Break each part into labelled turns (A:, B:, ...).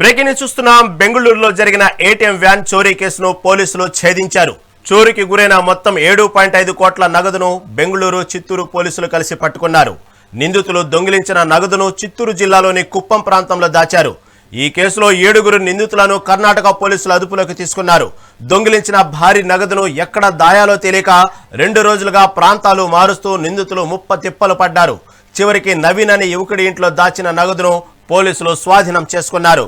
A: Breaking news చూస్తున్నాం. బెంగళూరులో జరిగిన ఏటీఎం వ్యాన్ చోరీ కేసును పోలీసులు ఛేదించారు. చోరీకి గురైన మొత్తం ఏడు పాయింట్ ఐదు కోట్ల నగదును బెంగళూరు చిత్తూరు పోలీసులు కలిసి పట్టుకున్నారు. నిందితులు దొంగిలించిన నగదును చిత్తూరు జిల్లాలోని కుప్పం ప్రాంతంలో దాచారు. ఈ కేసులో ఏడుగురు నిందితులను కర్ణాటక పోలీసులు అదుపులోకి తీసుకున్నారు. దొంగిలించిన భారీ నగదును ఎక్కడ దాయాలో తెలియక రెండు రోజులుగా ప్రాంతాలు మారుస్తూ నిందితులు ముప్ప తిప్పలు పడ్డారు. చివరికి నవీన్ అనే యువకుడి ఇంట్లో దాచిన నగదును పోలీసులు స్వాధీనం చేసుకున్నారు.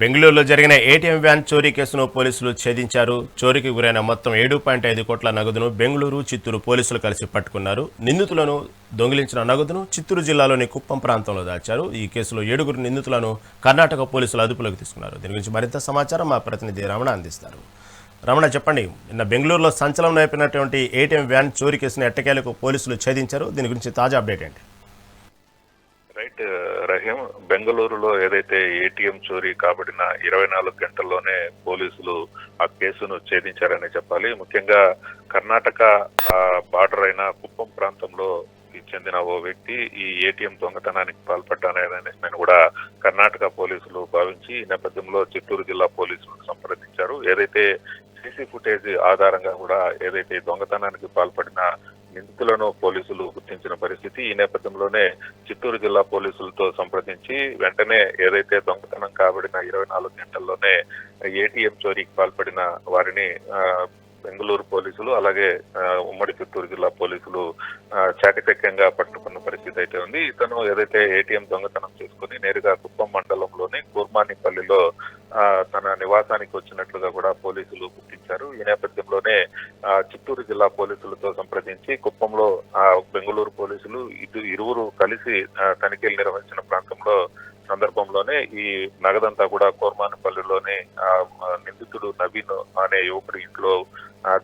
A: బెంగళూరులో జరిగిన ఏటీఎం వ్యాన్ చోరీ కేసును పోలీసులు ఛేదించారు. చోరీకి గురైన మొత్తం ఏడు పాయింట్ ఐదు కోట్ల నగదును బెంగళూరు చిత్తూరు పోలీసులు కలిసి పట్టుకున్నారు. నిందితులను దొంగిలించిన నగదును చిత్తూరు జిల్లాలోని కుప్పం ప్రాంతంలో దాచారు. ఈ కేసులో ఏడుగురు నిందితులను కర్ణాటక పోలీసులు అదుపులోకి తీసుకున్నారు. దీని గురించి మరింత సమాచారం మా ప్రతినిధి రమణ అందిస్తారు. రమణ చెప్పండి నిన్న బెంగళూరులో సంచలనం అయిపోయినటువంటి ఏటీఎం వ్యాన్ చోరీ కేసును ఎట్టకేలకు పోలీసులు ఛేదించారు? దీని గురించి తాజా అప్డేట్ ఏంటి?
B: రైట్ రహీం బెంగళూరులో ఏదైతే ఏటీఎం చోరీ కాబడిన ఇరవై నాలుగు గంటల్లోనే పోలీసులు ఆ కేసును ఛేదించారని చెప్పాలి. ముఖ్యంగా కర్ణాటక బార్డర్ అయిన కుప్పం ప్రాంతంలో చెందిన ఓ వ్యక్తి ఈ ఏటీఎం దొంగతనానికి పాల్పడ్డానని కూడా కర్ణాటక పోలీసులు భావించి ఈ నేపథ్యంలో చిత్తూరు జిల్లా పోలీసులను సంప్రదించారు. ఏదైతే సీసీ ఫుటేజ్ ఆధారంగా కూడా ఏదైతే దొంగతనానికి పాల్పడిన పోలీసులు గుర్తించిన పరిస్థితి ఈ నేపథ్యంలోనే చిత్తూరు జిల్లా పోలీసులతో సంప్రదించి వెంటనే ఏదైతే దొంగతనం కాబడిన ఇరవై నాలుగు గంటల్లోనే ఏటీఎం చోరీకి పాల్పడిన వారిని బెంగళూరు పోలీసులు అలాగే ఉమ్మడి చిత్తూరు జిల్లా పోలీసులు ఆ, చాకచక్యంగా పట్టుకున్న పరిస్థితి అయితే ఉంది. ఇతను ఏదైతే ఏటీఎం దొంగతనం చేసుకుని నేరుగా కుప్పం మండలంలోని కూర్మానిపల్లిలో ఆ, తన నివాసానికి వచ్చినట్లుగా కూడా పోలీసులు గుర్తించారు. ఈ నేపథ్యంలోనే ఆ, చిత్తూరు జిల్లా పోలీసులతో సంప్రదించి కుప్పంలో ఆ, బెంగళూరు పోలీసులు ఇటు ఇరువురు కలిసి తనిఖీలు నిర్వహించిన ప్రాంతంలో సందర్భంలోనే ఈ నగదంతా కూడా కోర్మానపల్లిలోని ఆ, నిందితుడు నవీన్ అనే యువకుడి ఇంట్లో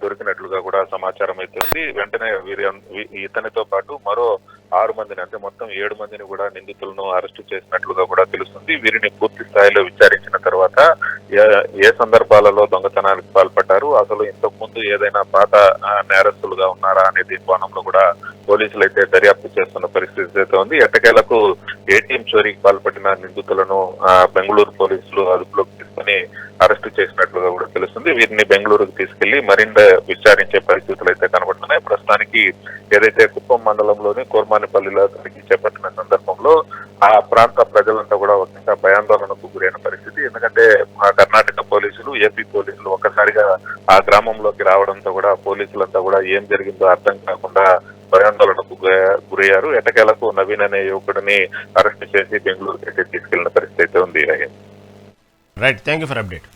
B: దొరికినట్లుగా కూడా సమాచారం అయితే ఉంది. వెంటనే వీరి ఇతనితో పాటు మరో ఆరు మందిని అంటే మొత్తం ఏడు మందిని కూడా నిందితులను అరెస్టు చేసినట్లుగా కూడా తెలుస్తుంది. వీరిని పూర్తి స్థాయిలో విచారించిన తర్వాత ఏ- సందర్భాలలో దొంగతనానికి పాల్పడ్డారు అసలు ఇంతకు ముందు ఏదైనా పాత నేరస్తులుగా ఉన్నారా అనేది కోణంలో కూడా పోలీసులు అయితే దర్యాప్తు చేస్తున్న పరిస్థితి అయితే ఉంది. ఎట్టకేలకు ఏటీఎం చోరీకి పాల్పడిన నిందితులను బెంగళూరు పోలీసులు అదుపులోకి తీసుకుని అరెస్టు చేసినట్లుగా కూడా తెలుస్తుంది. వీరిని బెంగళూరుకు తీసుకెళ్ళి మరింత విచారించే పరిస్థితులు అయితే కనబడుతున్నాయి. ప్రస్తుతానికి ఏదైతే కుప్పం మండలంలోని కోర్మానిపల్లిలో తనిఖీ చేపట్టిన సందర్భంలో ఆ ప్రాంత ప్రజలంతా కూడా ఒకంగా భయాందోళనకు గురైన పరిస్థితి. ఎందుకంటే ఆ కర్ణాటక పోలీసులు ఏపీ పోలీసులు ఒక్కసారిగా ఆ గ్రామంలోకి రావడంతో కూడా పోలీసులంతా కూడా ఏం జరిగిందో అర్థం కాకుండా భయాందోళనకు గురయ్యారు. ఎటకేలకు నవీన్ అనే యువకుడిని అరెస్ట్ చేసి బెంగళూరు తీసుకెళ్ళిన పరిస్థితి అయితే ఉంది.
A: Right thank you for update